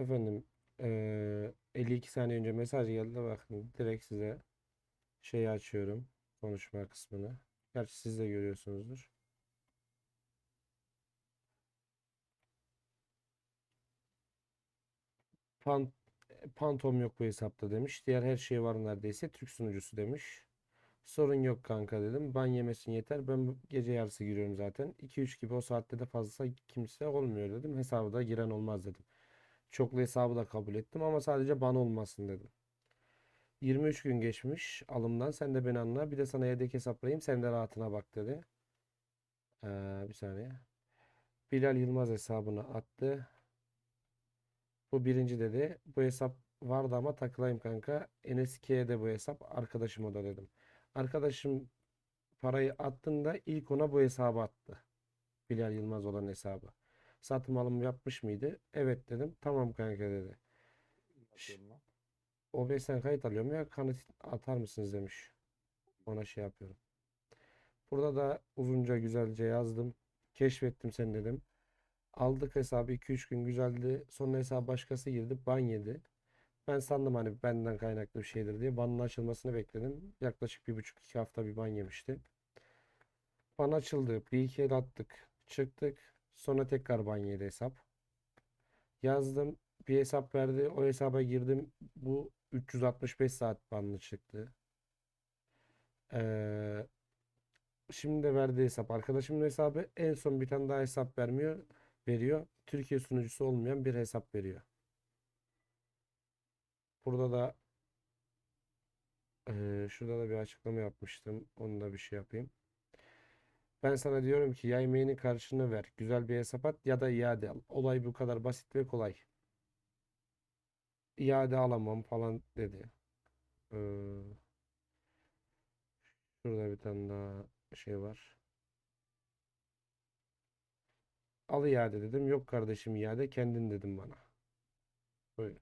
Efendim eee 52 saniye önce mesaj geldi. Bakın direkt size şeyi açıyorum. Konuşma kısmını. Gerçi siz de görüyorsunuzdur. Pan, Pantom yok bu hesapta demiş. Diğer her şey var neredeyse. Türk sunucusu demiş. Sorun yok kanka dedim. Ban yemesin yeter. Ben gece yarısı giriyorum zaten. 2-3 gibi o saatte de fazla kimse olmuyor dedim. Hesabı da giren olmaz dedim. Çoklu hesabı da kabul ettim ama sadece ban olmasın dedim. 23 gün geçmiş alımdan. Sen de beni anla. Bir de sana yedek hesaplayayım. Sen de rahatına bak dedi. Ee, bir saniye. Bilal Yılmaz hesabını attı. Bu birinci dedi. Bu hesap vardı ama takılayım kanka. Enes2'ye de bu hesap. Arkadaşım o da dedim. Arkadaşım parayı attığında ilk ona bu hesabı attı. Bilal Yılmaz olan hesabı. Satım alım yapmış mıydı? Evet dedim. Tamam kanka dedi. Lan. OBS'den kayıt alıyorum ya kanıt atar mısınız demiş. Ona şey yapıyorum. Burada da uzunca güzelce yazdım. Keşfettim seni dedim. Aldık hesabı 2-3 gün güzeldi. Sonra hesabı başkası girdi. Ban yedi. Ben sandım hani benden kaynaklı bir şeydir diye. Banın açılmasını bekledim. Yaklaşık bir buçuk iki hafta bir ban yemişti. Ban açıldı. Bir iki el attık. Çıktık. Sonra tekrar ban yedi hesap. Yazdım. Bir hesap verdi. O hesaba girdim. Bu 365 saat banlı çıktı. Ee, şimdi de verdiği hesap. Arkadaşımın hesabı en son bir tane daha hesap vermiyor. Veriyor. Türkiye sunucusu olmayan bir hesap veriyor. Burada da eee, şurada da bir açıklama yapmıştım. Onu da bir şey yapayım. Ben sana diyorum ki ya emeğinin karşılığını ver. Güzel bir hesap at ya da iade al. Olay bu kadar basit ve kolay. İade alamam falan dedi. Ee, şurada bir tane daha şey var. Al iade dedim. Yok kardeşim iade kendin dedim bana. Buyurun.